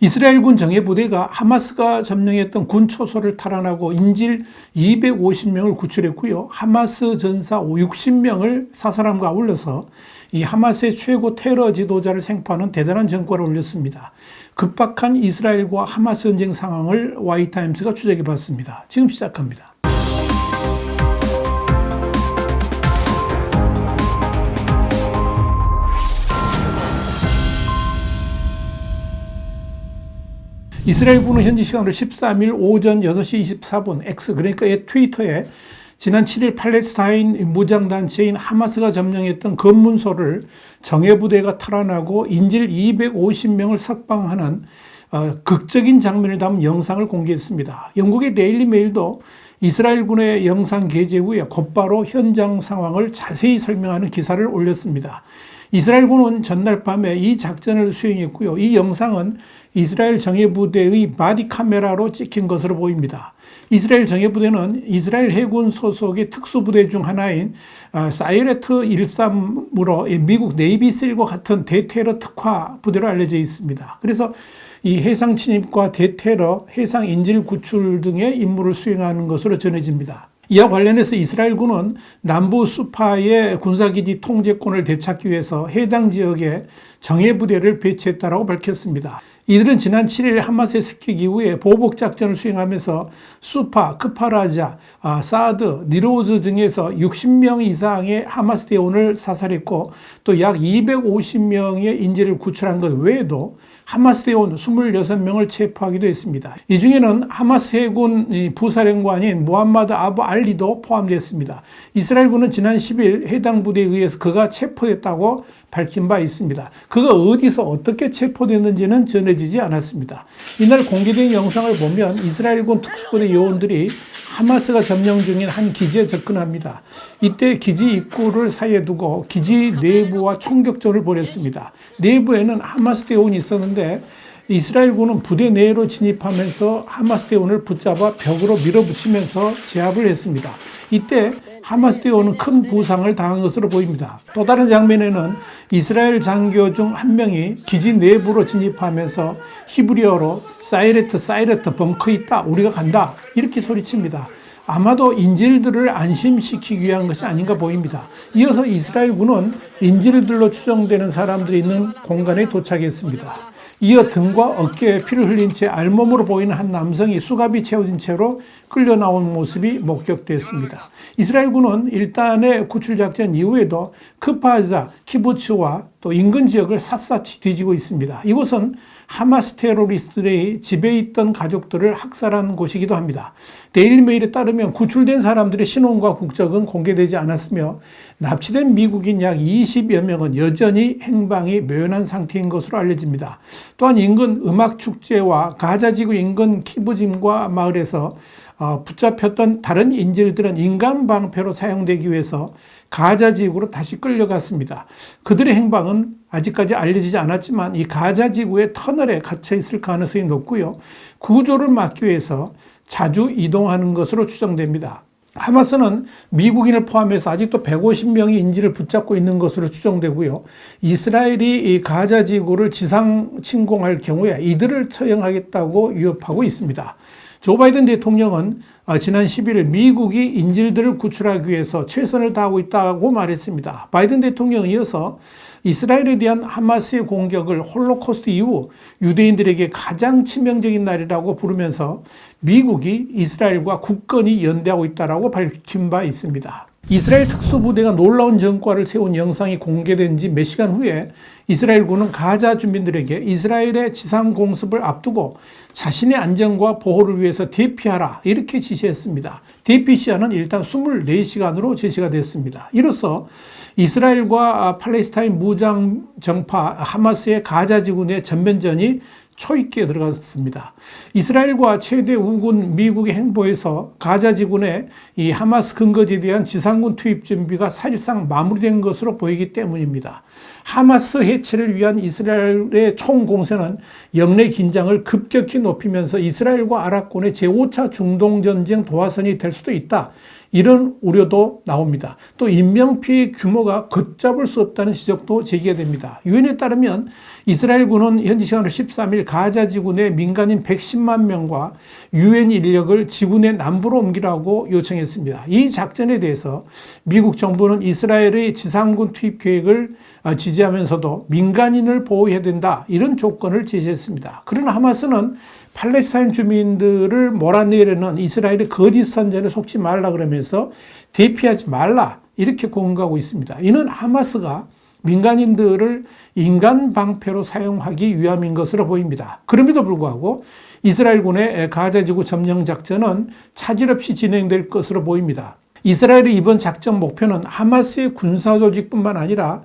이스라엘군 정예부대가 하마스가 점령했던 군 초소를 탈환하고 인질 250명을 구출했고요. 하마스 전사 60명을 사살함과 아울러서 이 하마스의 최고 테러 지도자를 생포하는 대단한 전과를 올렸습니다. 급박한 이스라엘과 하마스 전쟁 상황을 와이타임스가 추적해 봤습니다. 지금 시작합니다. 이스라엘 군은 현지 시간으로 13일 오전 6시 24분 X 그러니까 트위터에 지난 7일 팔레스타인 무장단체인 하마스가 점령했던 검문소를 정예부대가 탈환하고 인질 250명을 석방하는 어, 극적인 장면을 담은 영상을 공개했습니다. 영국의 데일리 메일도 이스라엘군의 영상 게재 후에 곧바로 현장 상황을 자세히 설명하는 기사를 올렸습니다. 이스라엘군은 전날 밤에 이 작전을 수행했고요. 이 영상은 이스라엘 정예부대의 바디 카메라로 찍힌 것으로 보입니다. 이스라엘 정예부대는 이스라엘 해군 소속의 특수부대 중 하나인 아, 사이레트 13으로 미국 네이비실과 같은 대테러 특화 부대로 알려져 있습니다. 그래서 이 해상 침입과 대테러, 해상 인질 구출 등의 임무를 수행하는 것으로 전해집니다. 이와 관련해서 이스라엘군은 남부 수파의 군사기지 통제권을 되찾기 위해서 해당 지역에 정예부대를 배치했다고 밝혔습니다. 이들은 지난 7일 하마스의 습격 이후에 보복 작전을 수행하면서 수파, 크파라자, 아, 사드, 니로즈 등에서 60명 이상의 하마스 대원을 사살했고 또 약 250명의 인질을 구출한 것 외에도 하마스 대원 26명을 체포하기도 했습니다. 이 중에는 하마스 해군 부사령관인 무함마드 아부 알리도 포함됐습니다. 이스라엘군은 지난 10일 해당 부대에 의해서 그가 체포됐다고 밝힌 바 있습니다. 그가 어디서 어떻게 체포됐는지는 전해지지 않았습니다. 이날 공개된 영상을 보면 이스라엘군 특수부대 요원들이 하마스가 점령 중인 한 기지에 접근합니다. 이때 기지 입구를 사이에 두고 기지 내부와 총격전을 벌였습니다. 내부에는 하마스 대원이 있었는데 이스라엘군은 부대 내로 진입하면서 하마스 대원을 붙잡아 벽으로 밀어붙이면서 제압을 했습니다. 이때 하마스 대원은 큰 부상을 당한 것으로 보입니다. 또 다른 장면에는 이스라엘 장교 중 한 명이 기지 내부로 진입하면서 히브리어로 사이레트 사이레트 벙커 있다 우리가 간다 이렇게 소리칩니다. 아마도 인질들을 안심시키기 위한 것이 아닌가 보입니다. 이어서 이스라엘 군은 인질들로 추정되는 사람들이 있는 공간에 도착했습니다. 이어 등과 어깨에 피를 흘린 채 알몸으로 보이는 한 남성이 수갑이 채워진 채로 끌려 나온 모습이 목격됐습니다. 이스라엘군은 일단의 구출작전 이후에도 크파자, 키부츠와 또 인근 지역을 샅샅이 뒤지고 있습니다. 이곳은 하마스 테러리스트들의 집에 있던 가족들을 학살한 곳이기도 합니다. 데일리메일에 따르면 구출된 사람들의 신원과 국적은 공개되지 않았으며 납치된 미국인 약 20여 명은 여전히 행방이 묘연한 상태인 것으로 알려집니다. 또한 인근 음악축제와 가자지구 인근 키부짐과 마을에서 어, 붙잡혔던 다른 인질들은 인간 방패로 사용되기 위해서 가자 지구로 다시 끌려갔습니다. 그들의 행방은 아직까지 알려지지 않았지만 이 가자 지구의 터널에 갇혀 있을 가능성이 높고요. 구조를 막기 위해서 자주 이동하는 것으로 추정됩니다. 하마스는 미국인을 포함해서 아직도 150명의 인질을 붙잡고 있는 것으로 추정되고요. 이스라엘이 이 가자 지구를 지상 침공할 경우에 이들을 처형하겠다고 위협하고 있습니다. 조 바이든 대통령은 아, 지난 11일 미국이 인질들을 구출하기 위해서 최선을 다하고 있다고 말했습니다. 바이든 대통령은 이어서 이스라엘에 대한 하마스의 공격을 홀로코스트 이후 유대인들에게 가장 치명적인 날이라고 부르면서 미국이 이스라엘과 굳건히 연대하고 있다고 밝힌 바 있습니다. 이스라엘 특수부대가 놀라운 전과를 세운 영상이 공개된 지 몇 시간 후에 이스라엘군은 가자 주민들에게 이스라엘의 지상 공습을 앞두고 자신의 안전과 보호를 위해서 대피하라 이렇게 지시했습니다. 대피 시한은 일단 24시간으로 제시가 됐습니다. 이로써 이스라엘과 팔레스타인 무장 정파 하마스의 가자 지구 내 전면전이 초있게 들어갔습니다. 이스라엘과 최대 우군 미국의 행보에서 가자 지구내 이 하마스 근거지에 대한 지상군 투입 준비가 사실상 마무리된 것으로 보이기 때문입니다. 하마스 해체를 위한 이스라엘의 총공세는 영내 긴장을 급격히 높이면서 이스라엘과 아랍권의 제5차 중동전쟁 도화선이 될 수도 있다. 이런 우려도 나옵니다. 또 인명피해 규모가 걷잡을 수 없다는 지적도 제기됩니다. 유엔에 따르면 이스라엘군은 현지 시간으로 13일 가자 지구 내 민간인 110만 명과 유엔 인력을 지구 내 남부로 옮기라고 요청했습니다. 이 작전에 대해서 미국 정부는 이스라엘의 지상군 투입 계획을 지지하면서도 민간인을 보호해야 된다 이런 조건을 제시했습니다. 그러나 하마스는 팔레스타인 주민들을 몰아내려는 이스라엘의 거짓 선전에 속지 말라 그러면서 대피하지 말라 이렇게 공cáo하고 있습니다. 이는 하마스가 민간인들을 인간 방패로 사용하기 위함인 것으로 보입니다. 그럼에도 불구하고 이스라엘군의 가자지구 점령 작전은 차질 없이 진행될 것으로 보입니다. 이스라엘의 이번 작전 목표는 하마스의 군사 조직뿐만 아니라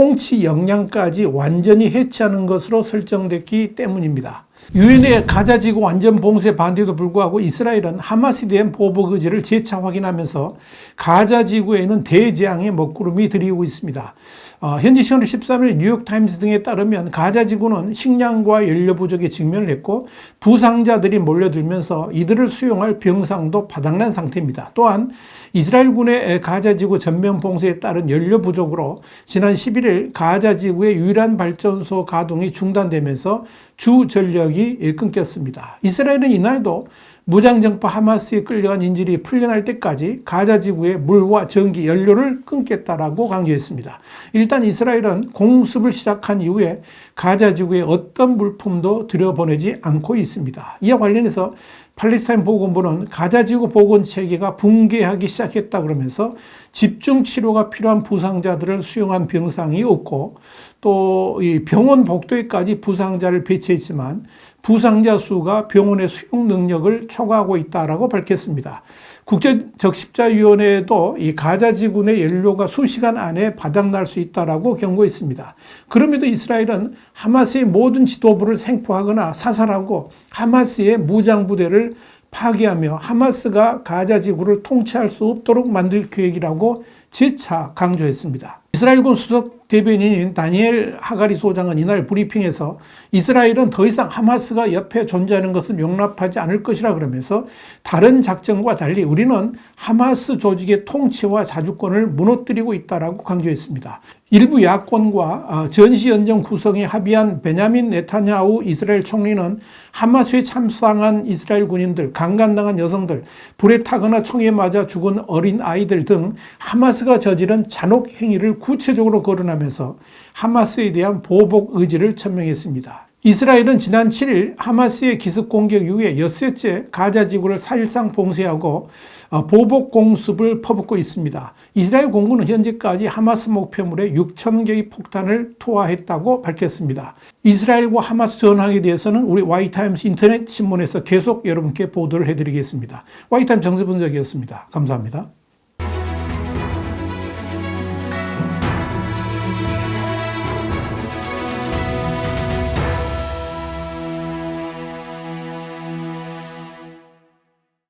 통치 역량까지 완전히 해체하는 것으로 설정됐기 때문입니다. 유엔의 가자 지구 완전 봉쇄 반대에도 불구하고 이스라엘은 하마스에 대한 보복 의지를 재차 확인하면서 가자 지구에는 대재앙의 먹구름이 들이고 있습니다. 어, 현지 시간으로 13일 뉴욕타임스 등에 따르면 가자지구는 식량과 연료 부족에 직면을 했고 부상자들이 몰려들면서 이들을 수용할 병상도 바닥난 상태입니다. 또한 이스라엘군의 가자지구 전면 봉쇄에 따른 연료 부족으로 지난 11일 가자지구의 유일한 발전소 가동이 중단되면서 주 전력이 끊겼습니다. 이스라엘은 이날도 무장정파 하마스에 끌려간 인질이 풀려날 때까지 가자 지구의 물과 전기, 연료를 끊겠다라고 강조했습니다. 일단 이스라엘은 공습을 시작한 이후에 가자 지구에 어떤 물품도 들여보내지 않고 있습니다. 이와 관련해서 팔레스타인 보건부는 가자 지구 보건 체계가 붕괴하기 시작했다 그러면서 집중 치료가 필요한 부상자들을 수용한 병상이 없고 또 이 병원 복도에까지 부상자를 배치했지만 부상자 수가 병원의 수용 능력을 초과하고 있다라고 밝혔습니다. 국제적십자위원회도 이 가자 지구의 연료가 수시간 안에 바닥날 수 있다라고 경고했습니다. 그럼에도 이스라엘은 하마스의 모든 지도부를 생포하거나 사살하고 하마스의 무장 부대를 파괴하며 하마스가 가자 지구를 통치할 수 없도록 만들 계획이라고 재차 강조했습니다. 이스라엘군 수석 대변인인 다니엘 하가리 소장은 이날 브리핑에서 이스라엘은 더 이상 하마스가 옆에 존재하는 것을 용납하지 않을 것이라 그러면서 다른 작전과 달리 우리는 하마스 조직의 통치와 자주권을 무너뜨리고 있다라고 강조했습니다. 일부 야권과 어, 전시연정 구성에 합의한 베냐민 네타냐후 이스라엘 총리는 하마스에 참상한 이스라엘 군인들, 강간당한 여성들, 불에 타거나 총에 맞아 죽은 어린 아이들 등 하마스가 저지른 잔혹 행위를 구체적으로 거론하면서 하마스에 대한 보복 의지를 천명했습니다. 이스라엘은 지난 7일 하마스의 기습 공격 이후에 엿새째 가자 지구를 사실상 봉쇄하고 어, 보복 공습을 퍼붓고 있습니다. 이스라엘 공군은 현재까지 하마스 목표물에 6천 개의 폭탄을 투하했다고 밝혔습니다. 이스라엘과 하마스 전황에 대해서는 우리 와이타임스 인터넷 신문에서 계속 여러분께 보도를 해드리겠습니다. 와이타임 정세분석이었습니다. 감사합니다.